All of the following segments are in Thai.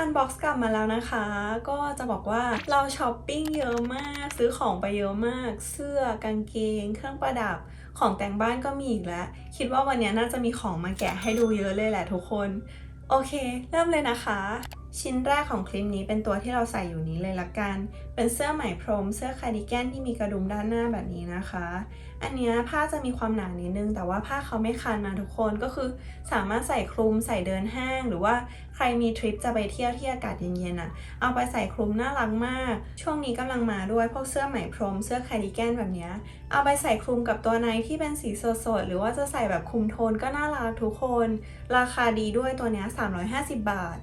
อันบ็อกซ์กลับมาแล้วนะคะ ก็จะบอกว่าเราช้อปปิ้งเยอะมาก ซื้อของไปเยอะมาก เสื้อกางเกง เครื่องประดับของแต่งบ้านก็มีอีกแล้ว คิดว่าวันนี้น่าจะมีของมาแกะให้ดูเยอะเลยแหละทุกคน โอเค เริ่มเลยนะคะ ชิ้นแรกของคลิปนี้เป็นตัวที่เราใส่อยู่นี้เลยละกัน เป็นเสื้อไหมพรม เสื้อคาร์ดิแกนที่มีกระดุมด้านหน้าแบบนี้นะคะ อันนี้ผ้าจะมีความหนานิดนึง แต่ว่าผ้าเขาไม่คันนะทุกคนก็คือสามารถใส่คลุมใส่เดินห้าง หรือว่าใครมีทริปจะไปเที่ยวที่อากาศเย็นๆอะ เอาไปใส่คลุมน่ารักมาก ช่วงนี้กำลังมาด้วยพวกเสื้อไหมพรม เสื้อคาร์ดิแกนแบบนี้ เอาไปใส่คลุมกับตัวในที่เป็นสีสดๆหรือว่าจะใส่แบบคลุมโทนก็น่ารักทุกคน ราคาดีด้วยตัวนี้ย350 บาท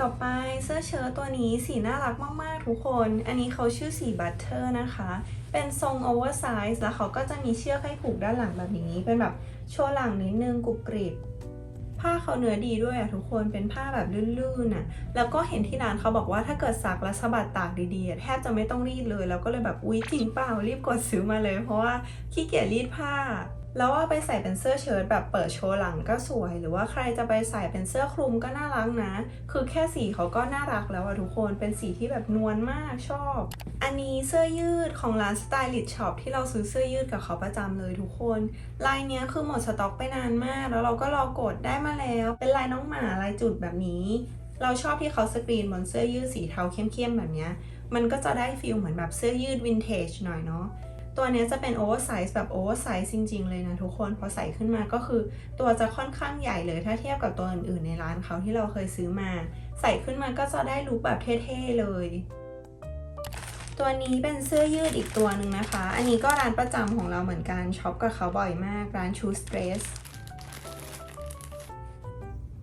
ต่อไปเสื้อเชิ้ตตัวนี้สีน่ารักมาก ๆ ทุกคน อันนี้เขาชื่อสีบัตเตอร์นะคะ เป็นทรงโอเวอร์ไซส์แล้วเขาก็จะมีเชือกให้ผูกด้านหลังแบบนี้ เป็นแบบโชว์หลังนิดนึงกรุบกริบผ้าเขาเนื้อดีด้วยอะทุกคนเป็นผ้าแบบลื่นๆอะแล้วก็เห็นที่ร้านเขาบอกว่าถ้าเกิดซักและสะบัดตากดีๆแทบจะไม่ต้องรีดเลย แล้วก็เลยแบบอุ๊ยจริงเปล่ารีบกดซื้อมาเลย เพราะว่าขี้เกียจรีดผ้า แล้วเอาไปใส่เป็นเสื้อเชิ้ตแบบเปิดโชว์หลังก็สวย หรือว่าใครจะไปใส่เป็นเสื้อคลุมก็น่ารักนะ คือแค่สีเขาก็น่ารักแล้วอะทุกคนเป็นสีที่แบบนวลมากชอบ อันนี้เสื้อยืดของร้าน Stylist Shop ที่เราซื้อเสื้อยืดกับเขาประจำเลยทุกคน ลายเนี้ยคือหมดสต็อกไปนานมาก แล้วเราก็รอกดได้มาแล้ว เป็นลายน้องหมาลายจุดแบบนี้ เราชอบที่เขาสกรีนบนเสื้อยืดสีเทาเข้มๆแบบเนี้ยมันก็จะได้ฟีลเหมือนแบบเสื้อยืดวินเทจหน่อยเนาะ ตัวนี้จะเป็นโอเวอร์ไซส์แบบโอเวอร์ไซส์จริง ๆ เลยนะทุกคนพอใส่ขึ้นมาก็คือ ตัวจะค่อนข้างใหญ่เลยถ้าเทียบกับตัวอื่นๆ ในร้านเขาที่เราเคยซื้อมา ใส่ขึ้นมาก็จะได้ลุคแบบเท่ๆเลย ตัวนี้เป็นเสื้อยืดอีกตัวหนึ่งนะคะ อันนี้ก็ร้านประจำของเราเหมือนกันช็อปกับเขาบ่อยมากร้านชูสเตรส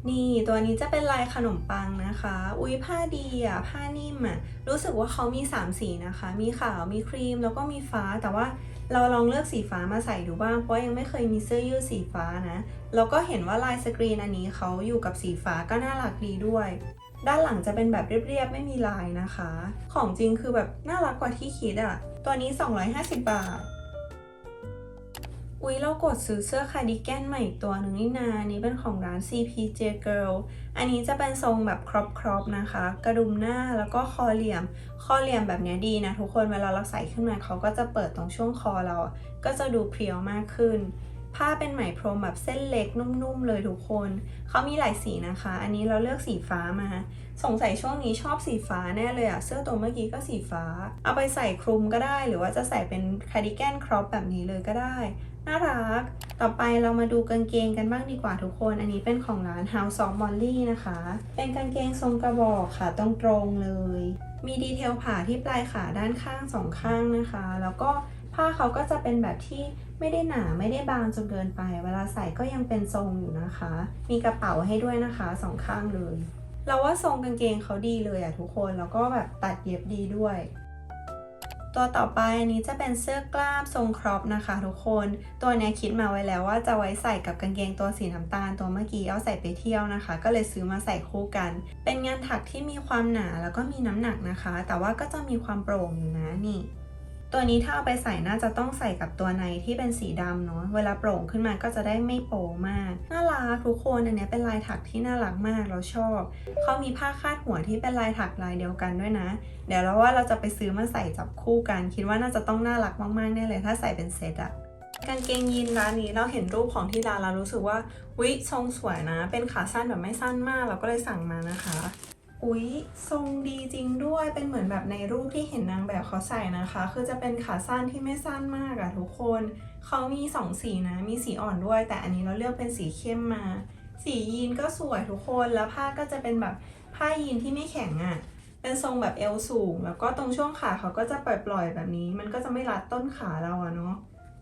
นี่ตัวนี้จะเป็นลายขนมปังนะคะ อุ้ยผ้าดีอะ ผ้านิ่มอะ รู้สึกว่าเขามี 3 สีนะคะ มีขาว มีครีม แล้วก็มีฟ้า แต่ว่าเราลองเลือกสีฟ้ามาใส่ดูบ้าง เพราะยังไม่เคยมีเสื้อยืดสีฟ้านะ แล้วก็เห็นว่าลายสกรีนอันนี้เขาอยู่กับสีฟ้าก็น่ารักดีด้วย ด้านหลังจะเป็นแบบเรียบๆ ไม่มีลายนะคะ ของจริงคือแบบน่ารักกว่าที่คิดอะ ตัวนี้ 250 บาท อุ๊ยเรากดซื้อเสื้อคาร์ดิแกนใหม่อีกตัวหนึ่งนี่นาอันนี้เป็นของร้าน CPJ Girl อันนี้จะเป็นทรงแบบครอปครอปนะคะ กระดุมหน้าแล้วก็คอเหลี่ยม คอเหลี่ยมแบบนี้ดีนะทุกคนเวลาเราใส่ขึ้นมาเขาก็จะเปิดตรงช่วงคอเรา ก็จะดูเพรียวมากขึ้น ผ้าเป็นไหมพรมแบบเส้นเล็กนุ่มๆเลยทุกคน เขามีหลายสีนะคะ อันนี้เราเลือกสีฟ้ามา สงสัยช่วงนี้ชอบสีฟ้าแน่เลยอะเสื้อตัวเมื่อกี้ก็สีฟ้า เอาไปใส่คลุมก็ได้ หรือว่าจะใส่เป็นคาร์ดิแกนครอปแบบนี้เลยก็ได้ น่ารัก ต่อไปเรามาดูกางเกงกันบ้างดีกว่าทุกคน อันนี้เป็นของร้าน House of Molly นะคะ เป็นกางเกงทรงกระบอกค่ะตรงๆเลย มีดีเทลผ่าที่ปลายขาด้านข้างสองข้างนะคะ แล้วก็ผ้าเขาก็จะเป็นแบบที่ไม่ได้หนาไม่ได้บางจนเกินไป เวลาใส่ก็ยังเป็นทรงอยู่นะคะ มีกระเป๋าให้ด้วยนะคะสองข้างเลย เราว่าทรงกางเกงเขาดีเลยอะทุกคน แล้วก็แบบตัดเย็บดีด้วย ตัวต่อไปอันนี้จะเป็นเสื้อกล้ามทรงครอปนะคะทุกคน ตัวนี้คิดมาไว้แล้วว่าจะไว้ใส่กับกางเกงตัวสีน้ำตาลตัวเมื่อกี้เอาใส่ไปเที่ยวนะคะ ก็เลยซื้อมาใส่คู่กัน เป็นงานถักที่มีความหนาแล้วก็มีน้ำหนักนะคะ แต่ว่าก็จะมีความโปร่งอยู่นะนี่ ตัวนี้ถ้าเอาไปใส่น่าจะต้องใส่กับตัวในที่เป็นสีดำเนาะ เวลาโปร่งขึ้นมาก็จะได้ไม่โป๋มาก น่ารักทุกคนอันนี้เป็นลายถักที่น่ารักมากเราชอบ เขามีผ้าคาดหัวที่เป็นลายถักลายเดียวกันด้วยนะ เดี๋ยวเราว่าเราจะไปซื้อมาใส่จับคู่กัน คิดว่าน่าจะต้องน่ารักมากๆแน่เลย ถ้าใส่เป็นเซตอะกางเกงยีนร้านนี้เราเห็นรูปของที่ร้านเรารู้สึกว่าวิทรงสวยนะ เป็นขาสั้นแบบไม่สั้นมากเราก็เลยสั่งมานะคะ อุ๊ยทรงดีจริงด้วยเป็นเหมือนแบบในรูปที่เห็นนางแบบเขาใส่นะคะ คือจะเป็นขาสั้นที่ไม่สั้นมากอะทุกคนเขามีสองสีนะ มีสีอ่อนด้วย แต่อันนี้เราเลือกเป็นสีเข้มมา สียีนก็สวยทุกคนแล้วผ้าก็จะเป็นแบบผ้ายีนที่ไม่แข็งอะเป็นทรงแบบเอวสูง แล้วก็ตรงช่วงขาเขาก็จะปล่อยๆแบบนี้ มันก็จะไม่รัดต้นขาเราอะเนาะ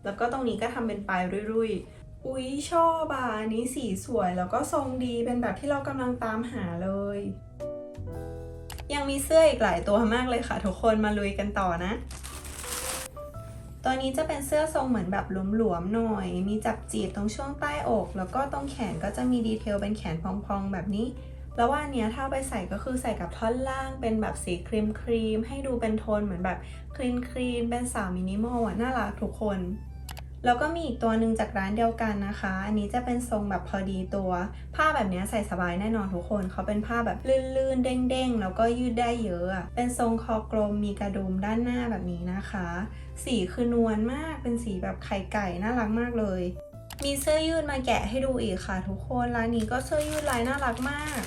แล้วก็ตรงนี้ก็ทำเป็นปลายรุ่ยๆอุ๊ยชอบอะอันนี้สีสวยแล้วก็ทรงดีเป็นแบบที่เรากำลังตามหาเลย ยังมีเสื้ออีกหลายตัวมากเลยค่ะ ทุกคนมาลุยกันต่อนะ ตัวนี้จะเป็นเสื้อทรงเหมือนแบบหลวมๆหน่อย มีจับจีบตรงช่วงใต้อก แล้วก็ตรงแขนก็จะมีดีเทลเป็นแขนพองๆแบบนี้ แล้วว่าอันเนี้ยถ้าไปใส่ก็คือใส่กับท่อนล่างเป็นแบบสีครีมครีมๆให้ดูเป็นโทนเหมือนแบบคลีนคลีนเป็นสาวมินิมอลอะน่ารักทุกคน แล้วก็มีอีกตัวหนึ่งจากร้านเดียวกันนะคะ อันนี้จะเป็นทรงแบบพอดีตัว ผ้าแบบนี้ใส่สบายแน่นอนทุกคน เขาเป็นผ้าแบบลื่นๆ เด้งๆ แล้วก็ยืดได้เยอะอะ เป็นทรงคอกลมมีกระดุมด้านหน้าแบบนี้นะคะ สีคือนวลมาก เป็นสีแบบไข่ไก่น่ารักมากเลย มีเสื้อยืดมาแกะให้ดูอีกค่ะ ทุกคน ร้านนี้ก็เสื้อยืดลายน่ารักมาก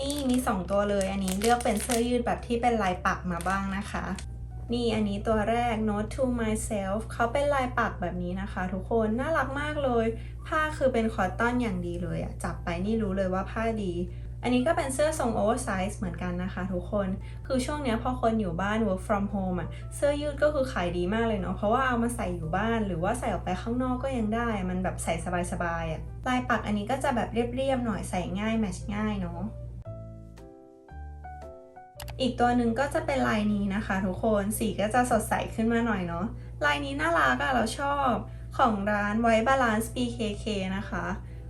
นี่มี 2 ตัวเลย อันนี้เลือกเป็นเสื้อยืดแบบที่เป็นลายปักมาบ้างนะคะ นี่อันนี้ตัวแรก Note to myself เขาเป็นลายปักแบบนี้นะคะ ทุกคนน่ารักมากเลย ผ้าคือเป็นคอตตอนอย่างดีเลยอะจับไปนี่รู้เลยว่าผ้าดี อันนี้ก็เป็นเสื้อทรงโอเวอร์ไซส์เหมือนกันนะคะทุกคน คือช่วงนี้พอคนอยู่บ้าน work from home อะเสื้อยืดก็คือขายดีมากเลยเนาะ เพราะว่าเอามาใส่อยู่บ้าน หรือว่าใส่ออกไปข้างนอกก็ยังได้ มันแบบใส่สบายๆอะลายปักอันนี้ก็จะแบบเรียบๆหน่อยใส่ง่ายแมชง่ายเนาะ อีกตัวหนึ่งก็จะเป็นลายนี้นะคะทุกคนสีก็จะสดใสขึ้นมาหน่อยเนาะลายนี้น่ารักอะเราชอบของร้านไว้บาลานซ์ BKK นะคะ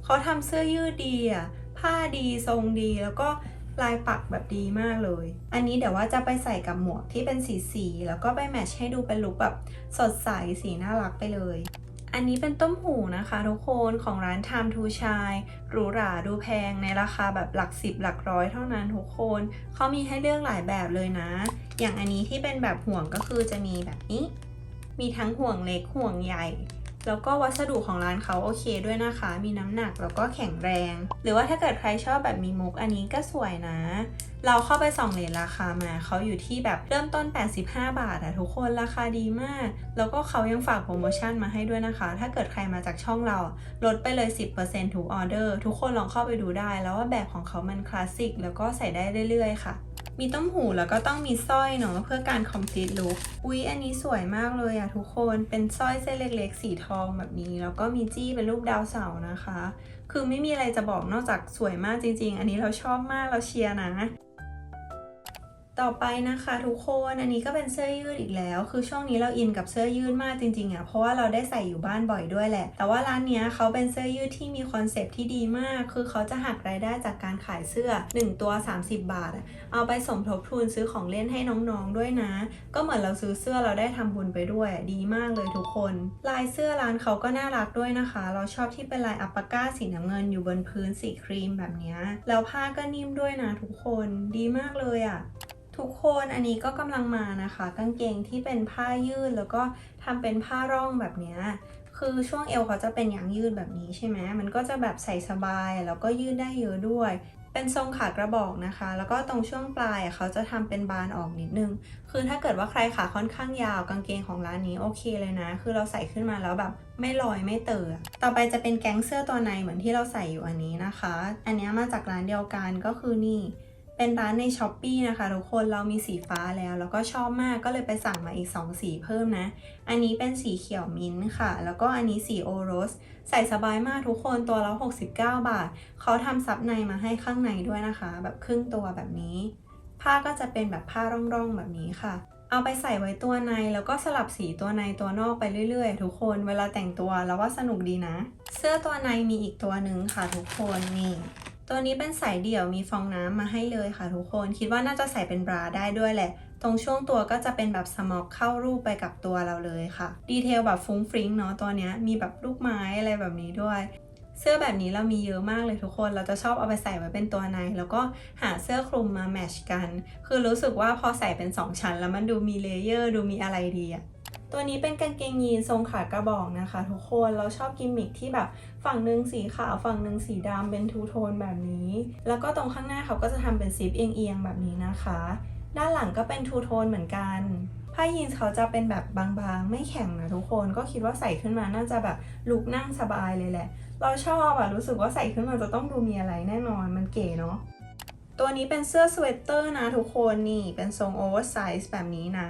เขาทำเสื้อยืดดีอะผ้าดีทรงดีแล้วก็ลายปักแบบดีมากเลย อันนี้เดี๋ยวว่าจะไปใส่กับหมวกที่เป็นสีสีแล้วก็ไปแมทช์ให้ดูเป็นลุคแบบสดใสสีน่ารักไปเลย อันนี้เป็นต้มหูนะคะทุกคนของร้าน Time to Shine หรูหราดูแพงในราคาแบบหลักสิบหลักร้อยเท่านั้นทุกคนเขามีให้เลือกหลายแบบเลยนะ อย่างอันนี้ที่เป็นแบบห่วงก็คือจะมีแบบนี้ มีทั้งห่วงเล็กห่วงใหญ่ แล้วก็วัสดุของร้านเขาโอเคด้วยนะคะ มีน้ำหนักแล้วก็แข็งแรง หรือว่าถ้าเกิดใครชอบแบบมีมุกอันนี้ก็สวยนะ เราเข้าไปส่องเลทราคามา เขาอยู่ที่แบบเริ่มต้น 85 บาทอะทุกคนราคาดีมาก แล้วก็เขายังฝากโปรโมชั่นมาให้ด้วยนะคะ ถ้าเกิดใครมาจากช่องเรา ลดไปเลย 10%ทุกออเดอร์ ทุกคนลองเข้าไปดูได้ แล้วว่าแบบของเขามันคลาสสิกแล้วก็ใส่ได้เรื่อยๆค่ะ มีต้มหูแล้วก็ต้องมีสร้อยเนาะเพื่อการ complete look อุ๊ย อันนี้สวยมากเลยอะทุกคน เป็นสร้อยเส้นเล็กๆ สีทองแบบนี้ แล้วก็มีจี้เป็นรูปดาวเสาร์นะคะ คือไม่มีอะไรจะบอกนอกจากสวยมากจริง ๆ อันนี้เราชอบมากเราเชียร์นะ ต่อไปนะคะทุกคนอันนี้ก็เป็นเสื้อยืดอีกแล้ว คือช่วงนี้เราอินกับเสื้อยืดมากจริงๆอะเพราะว่าเราได้ใส่อยู่บ้านบ่อยด้วยแหละ แต่ว่าร้านเนี้ยเขาเป็นเสื้อยืดที่มีคอนเซปต์ที่ดีมาก คือเขาจะหักรายได้จากการขายเสื้อ 1 ตัว 30 บาท เอาไปสมทบทุนซื้อของเล่นให้น้องๆด้วยนะ ก็เหมือนเราซื้อเสื้อเราได้ทำบุญไปด้วย ดีมากเลยทุกคน ลายเสื้อร้านเขาก็น่ารักด้วยนะคะ เราชอบที่เป็นลายอัปปาก้าสีน้ำเงินอยู่บนพื้นสีครีมแบบนี้แล้วผ้าก็นิ่มด้วยนะทุกคน ดีมากเลยอะ ทุกคนอันนี้ก็กำลังมานะคะ กางเกงที่เป็นผ้ายืดแล้วก็ทำเป็นผ้าร่องแบบนี้คือช่วงเอวเขาจะเป็นยางยืดแบบนี้ใช่ไหมมันก็จะแบบใส่สบายแล้วก็ยืดได้เยอะด้วย เป็นทรงขากระบอกนะคะ แล้วก็ตรงช่วงปลายเขาจะทำเป็นบานออกนิดนึง คือถ้าเกิดว่าใครขาค่อนข้างยาวกางเกงของร้านนี้โอเคเลยนะ คือเราใส่ขึ้นมาแล้วแบบไม่ลอยไม่เตอต่อไปจะเป็นแก๊งเสื้อตัวในเหมือนที่เราใส่อยู่อันนี้นะคะ อันนี้มาจากร้านเดียวกันก็คือนี่ เป็นร้านใน s h อ p e e นะคะทุกคนเรามีสีฟ้าแล้ว แล้วก็ชอบมากก็เลยไปสั่งมาอีก 2 สีเพิ่มนะ อันนี้เป็นสีเขียวมิ้นท์ค่ะ แล้วก็อันนี้สีโอโรส ใส่สบายมากทุกคนตัวละ69 บาท เขาทำซับในมาให้ข้างในด้วยนะคะ แบบครึ่งตัวแบบนี้ ผ้าก็จะเป็นแบบผ้าร่องๆแบบนี้ค่ะเอาไปใส่ไว้ตัวในแล้วก็สลับสีตัวในตัวนอกไปเรื่อยๆ ทุกคนเวลาแต่งตัวแล้วว่าสนุกดีนะ เสื้อตัวในมีอีกตัวหนึ่งค่ะทุกคนนี่ ตัวนี้เป็นสายเดี่ยวมีฟองน้ำมาให้เลยค่ะทุกคน คิดว่าน่าจะใส่เป็นบราได้ด้วยแหละ ตรงช่วงตัวก็จะเป็นแบบสมอกเข้ารูปไปกับตัวเราเลยค่ะ ดีเทลแบบฟุ้งฟริ้งเนาะตัวนี้มีแบบลูกไม้อะไรแบบนี้ด้วยเสื้อแบบนี้เรามีเยอะมากเลยทุกคน เราจะชอบเอาไปใส่ไว้เป็นตัวใน แล้วก็หาเสื้อคลุมมาแมชกัน คือรู้สึกว่าพอใส่เป็น 2 ชั้น แล้วมันดูมีเลเยอร์ ดูมีอะไรดีอะ ตัวนี้เป็นกางเกงยีนทรงขากระบอกนะคะ ทุกคนเราชอบกิมมิคที่แบบฝั่งหนึ่งสีขาวฝั่งหนึ่งสีดำเป็นทูโทนแบบนี้ แล้วก็ตรงข้างหน้าเขาก็จะทำเป็นซิปเอียงๆแบบนี้นะคะ ด้านหลังก็เป็นทูโทนเหมือนกันผ้ายีนส์เขาจะเป็นแบบบางๆ ไม่แข็งนะทุกคนก็คิดว่าใส่ขึ้นมาน่าจะแบบลุกนั่งสบายเลยแหละ เราชอบอะรู้สึกว่าใส่ขึ้นมาจะต้องดูมีอะไรแน่นอนมันเก๋เนาะตัวนี้เป็นเสื้อสเวตเตอร์นะทุกคนนี่เป็นทรงโอเวอร์ไซส์แบบนี้นะ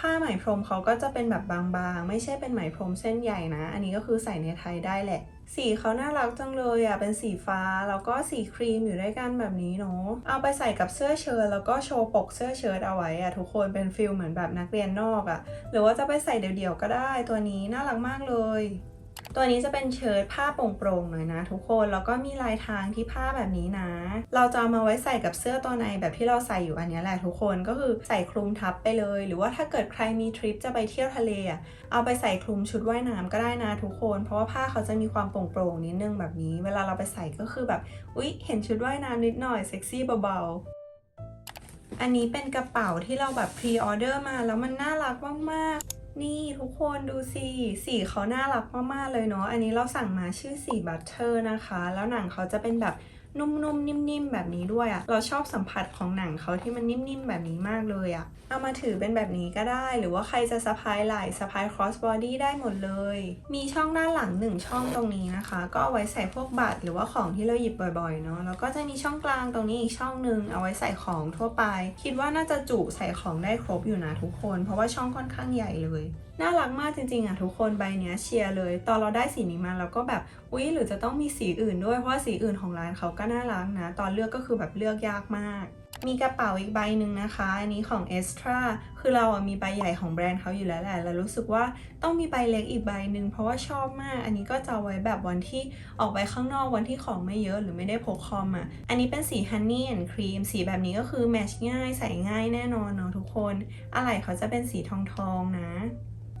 ผ้าไหมพรมเขาก็จะเป็นแบบบางๆ ไม่ใช่เป็นไหมพรมเส้นใหญ่นะ อันนี้ก็คือใส่ในไทยได้แหละ สีเขาน่ารักจังเลยอะ เป็นสีฟ้า แล้วก็สีครีมอยู่ด้วยกันแบบนี้เนาะ เอาไปใส่กับเสื้อเชิ้ตแล้วก็โชว์ปกเสื้อเชิ้ตเอาไว้อะทุกคนเป็นฟิลเหมือนแบบนักเรียนนอกอะ หรือว่าจะไปใส่เดี่ยวๆก็ได้ ตัวนี้น่ารักมากเลย ตัวนี้จะเป็นเชิ้ตผ้าโปร่งๆหน่อยนะทุกคน แล้วก็มีลายทางที่ผ้าแบบนี้นะ เราจะเอามาไว้ใส่กับเสื้อตัวในแบบที่เราใส่อยู่อันนี้แหละทุกคนก็คือใส่คลุมทับไปเลย หรือว่าถ้าเกิดใครมีทริปจะไปเที่ยวทะเลอะเอาไปใส่คลุมชุดว่ายน้ำก็ได้นะทุกคน เพราะว่าผ้าเขาจะมีความโปร่งๆนิดนึงแบบนี้ เวลาเราไปใส่ก็คือแบบอุ๊ยเห็นชุดว่ายน้ำนิดหน่อยเซ็กซี่เบาๆอันนี้เป็นกระเป๋าที่เราแบบพรีออเดอร์มาแล้วมันน่ารักมาก นี่ทุกคนดูสิ สีเขาน่ารักมาก ๆ เลยเนาะ อันนี้เราสั่งมาชื่อสีบัตเตอร์นะคะ แล้วหนังเขาจะเป็นแบบ นุ่มๆ นิ่มๆ แบบนี้ด้วยอะเราชอบสัมผัสของหนังเขาที่มันนิ่มๆ แบบนี้มากเลยอะเอามาถือเป็นแบบนี้ก็ได้ หรือว่าใครจะสะพายไหล่สะพาย cross body ได้หมดเลย มีช่องด้านหลังหนึ่งช่องตรงนี้นะคะ ก็เอาไว้ใส่พวกบัตรหรือว่าของที่เราหยิบบ่อยๆ เนาะ แล้วก็จะมีช่องกลางตรงนี้อีกช่องหนึ่งเอาไว้ใส่ของทั่วไป คิดว่าน่าจะจุใส่ของได้ครบอยู่นะทุกคน เพราะว่าช่องค่อนข้างใหญ่เลย น่ารักมากจริงๆอะทุกคนใบเนี้ยเชียร์เลย ตอนเราได้สีนี้มาเราก็แบบอุ๊ยหรือจะต้องมีสีอื่นด้วยเพราะสีอื่นของร้านเขาก็น่ารักนะ ตอนเลือกก็คือแบบเลือกยากมากมีกระเป๋าอีกใบหนึ่งนะคะ อันนี้ของ e s t r a คือเราอะมีใบใหญ่ของแบรนด์เขาอยู่แล้วแหละ แล้วรู้สึกว่าต้องมีใบเล็กอีกใบหนึ่งเพราะว่าชอบมาก อันนี้ก็จะไว้แบบวันที่ออกไปข้างนอกวันที่ของไม่เยอะหรือไม่ได้พกคอมอะ อันนี้เป็นสี Honey and Cream สีแบบนี้ก็คือแมชง่ายใส่ง่ายแน่นอนเนาะทุกคน อะไหล่เขาจะเป็นสีทองทองๆนะ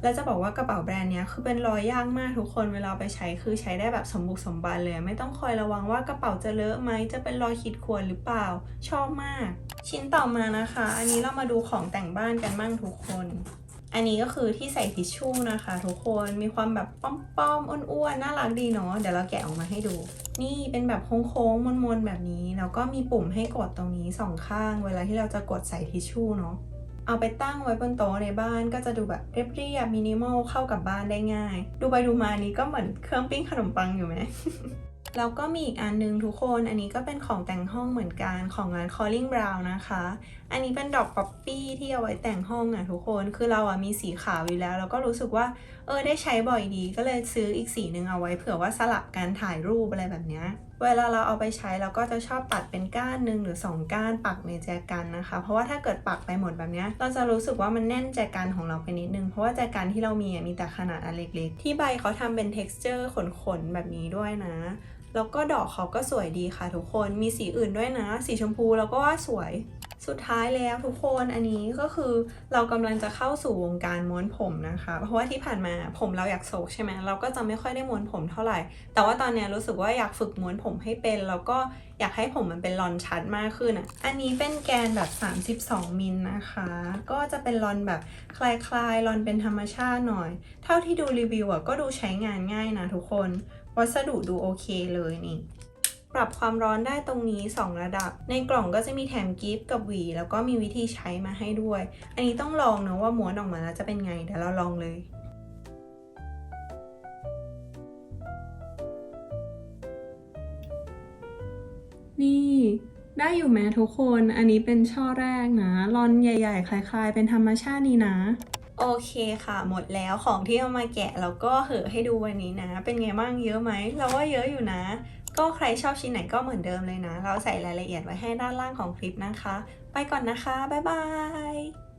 แล้วจะบอกว่ากระเป๋าแบรนด์เนี้ยคือเป็นรอยยากมากทุกคนเวลาเอาไปใช้คือใช้ได้แบบสมบุกสมบันเลย ไม่ต้องคอยระวังว่ากระเป๋าจะเลอะไหมจะเป็นรอยขีดข่วนหรือเปล่า ชอบมาก ชิ้นต่อมานะคะ อันนี้เรามาดูของแต่งบ้านกันบ้างทุกคนอันนี้ก็คือที่ใส่ทิชชู่นะคะ ทุกคนมีความแบบป้อมๆอ้วนๆน่ารักดีเนาะเดี๋ยวเราแกะออกมาให้ดู นี่เป็นแบบโค้งๆมนๆแบบนี้แล้วก็มีปุ่มให้กดตรงนี้สองข้าง เวลาที่เราจะกดใส่ทิชชู่เนาะ เอาไปตั้งไว้บนโต๊ะในบ้านก็จะดูแบบเรียบๆมินิมอลเข้ากับบ้านได้ง่าย ดูไปดูมานี้ก็เหมือนเครื่องปิ้งขนมปังอยู่ไหมแล้วก็มีอีกอันนึงทุกคน อันนี้ก็เป็นของแต่งห้องเหมือนกันของร้าน Calling Brown นะคะ อันนี้เป็นดอกป๊อปปี้ที่เอาไว้แต่งห้องอะทุกคน คือเราอะมีสีขาวอยู่แล้วแล้วก็รู้สึกว่า เออได้ใช้บ่อยดี ก็เลยซื้ออีกสีหนึ่งเอาไว้เผื่อว่าสลับการถ่ายรูปอะไรแบบเนี้ย เวลาเราเอาไปใช้เราก็จะชอบปัดเป็นก้านหนึ่งหรือ 2 ก้านปักในแจกันนะคะ เพราะว่าถ้าเกิดปักไปหมดแบบนี้เราจะรู้สึกว่ามันแน่นแจกันของเราไปนิดนึง เพราะว่าแจกันที่เรามีมีแต่ขนาดอันเล็กๆ ที่ใบเขาทำเป็น texture ขนๆ แบบนี้ด้วยนะแล้วก็ดอกเขาก็สวยดีค่ะทุกคน มีสีอื่นด้วยนะ สีชมพูเราก็ว่าสวย สุดท้ายแล้วทุกคนอันนี้ก็คือเรากำลังจะเข้าสู่วงการม้วนผมนะคะ เพราะว่าที่ผ่านมาผมเราอยากโศกใช่ไหมเราก็จะไม่ค่อยได้ม้วนผมเท่าไหร่ แต่ว่าตอนนี้รู้สึกว่าอยากฝึกม้วนผมให้เป็น แล้วก็อยากให้ผมมันเป็นลอนชัดมากขึ้นอะอันนี้เป็นแกนแบบ 32มิลนะคะ ก็จะเป็นลอนแบบคลายๆลอนเป็นธรรมชาติหน่อย เท่าที่ดูรีวิวอะก็ดูใช้งานง่ายนะทุกคน วัสดุดูโอเคเลยนี่ ปรับความร้อนได้ตรงนี้ 2 ระดับ ในกล่องก็จะมีแถมกิฟต์กับหวี แล้วก็มีวิธีใช้มาให้ด้วย อันนี้ต้องลองนะว่าม้วนออกมาแล้วจะเป็นไงเดี๋ยวเราลองเลยนี่ได้อยู่ไหมทุกคน อันนี้เป็นช่อแรกนะรอนใหญ่ ๆ คล้าย ๆ เป็นธรรมชาติดีนะ โอเคค่ะ หมดแล้วของที่เอามาแกะแล้วก็เหอะให้ดูวันนี้นะ เป็นไงบ้างเยอะไหม เราว่าเยอะอยู่นะ ก็ใครชอบชิ้นไหนก็เหมือนเดิมเลยนะ เราใส่รายละเอียดไว้ให้ด้านล่างของคลิปนะคะ ไปก่อนนะคะ บ๊ายบาย